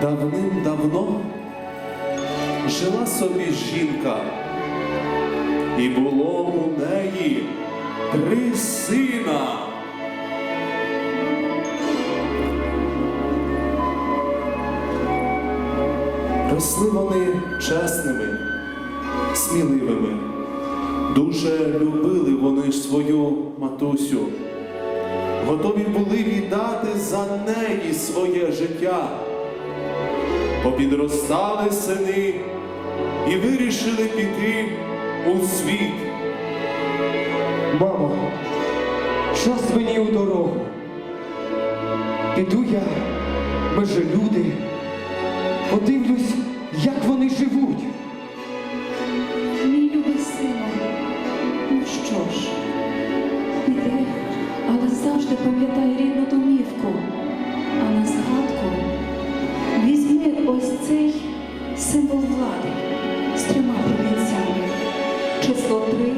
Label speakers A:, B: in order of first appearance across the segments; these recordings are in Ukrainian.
A: Давним-давно жила собі жінка, і було у неї три сина. Росли вони чесними, сміливими. Дуже любили вони свою матусю. Готові були віддати за неї своє життя. Попідростали сини і вирішили піти у світ.
B: Мамо, час мені у дорогу. Піду я, ми же люди, подивлюсь, як вони живуть.
C: Мій любий сину, ну що ж, іди, але завжди пам'ятай рідну домівку, а на згадку ось цей символ влади з трьома промінцями. Число три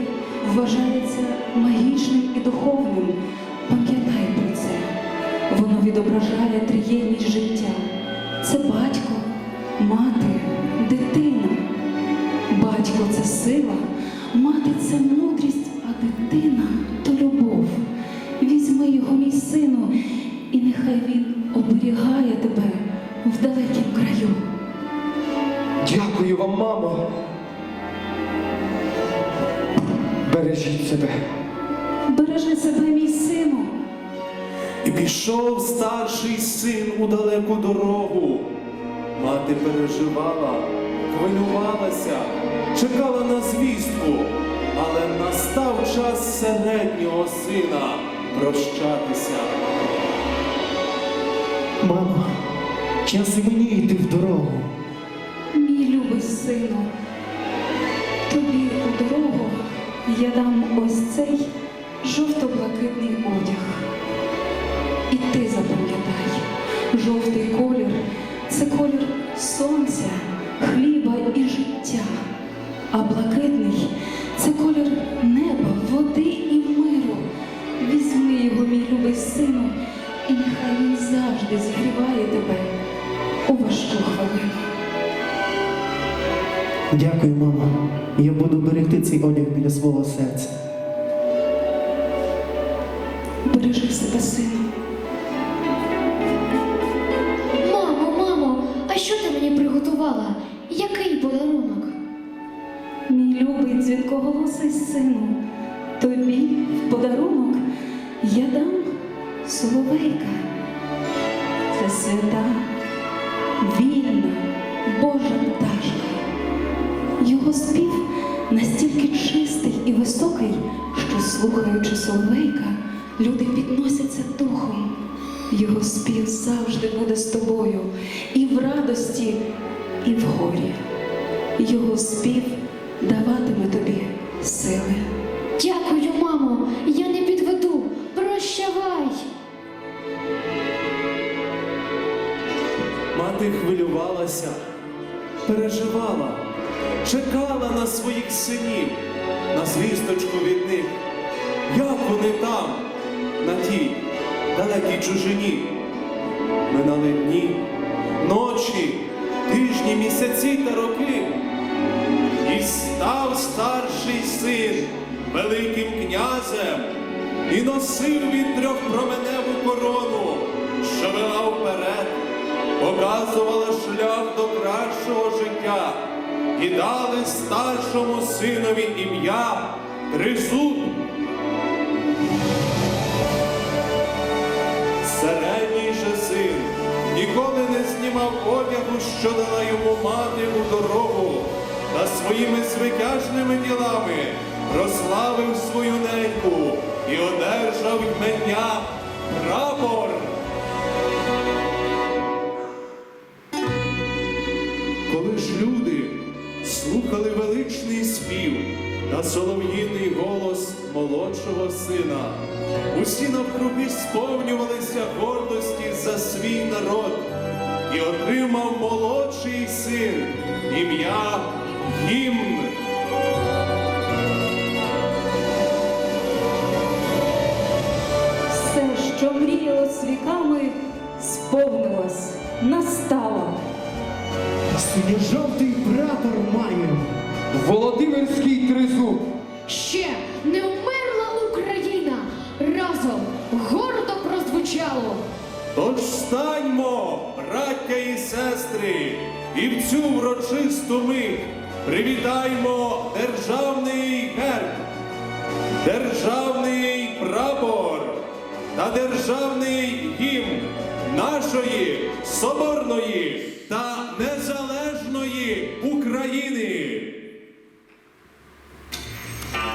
C: вважається магічним і духовним. Пам'ятай про це. Воно відображає триєдність життя. Це батько, мати, дитина. Батько це сила, мати це мудрість, а дитина то любов. Візьми його, мій сину, і нехай він оберігає тебе в далекім краю.
B: Дякую вам, мамо. Бережіть себе.
C: Бережи себе, мій сину.
A: І пішов старший син у далеку дорогу. Мати переживала, хвилювалася, чекала на звістку, але настав час середнього сина прощатися.
B: Мамо, час і мені йти в дорогу.
C: Мій любий сину, тобі у дорогу я дам ось цей жовто-блакитний одяг. І ти запам'ятай, жовтий колір це колір сонця, хліба і життя, а блакитний це колір неба, води і миру. Візьми його, мій любий сину, і нехай він завжди зігріває хвилину.
D: Дякую, мамо. Я буду берегти цей одяг біля свого серця.
C: Бережи себе, сину.
E: Мамо, мамо, а що ти мені приготувала? Який подарунок?
C: Мій любий дзвінкоголосий сину, тобі в подарунок я дам соловейка. Це свята, вільна, Божа пташка. Його спів настільки чистий і високий, що, слухаючи соловейка, люди підносяться духом. Його спів завжди буде з тобою і в радості, і в горі. Його спів даватиме тобі сили.
A: Хвилювалася, переживала, чекала на своїх синів, на звісточку від них. Як вони там, на тій далекій чужині? Минали дні, ночі, тижні, місяці та роки. І став старший син великим князем і носив він трьохпроменеву корону, що вела вперед, показувала шлях до кращого життя, і дали старшому синові ім'я Тризуб. Середній же син ніколи не знімав одягу, що дала йому мати у дорогу, та своїми звитяжними ділами прославив свою неньку і одержав ймення прапор. Слухали величний спів та солов'їний голос молодшого сина, усі навкруги сповнювалися гордості за свій народ, і отримав молодший син ім'я Гімн.
C: Все, що мріялось віками, сповнилось. настала.
B: Синьо-жовтий прапор маєм.
F: Володимирський тризуб.
E: Ще не вмерла Україна. Разом гордо прозвучало.
A: Тож станьмо, браття і сестри, і в цю врочисту мить привітаймо державний герб, державний прапор та державний гімн нашої соборної та незалежної України.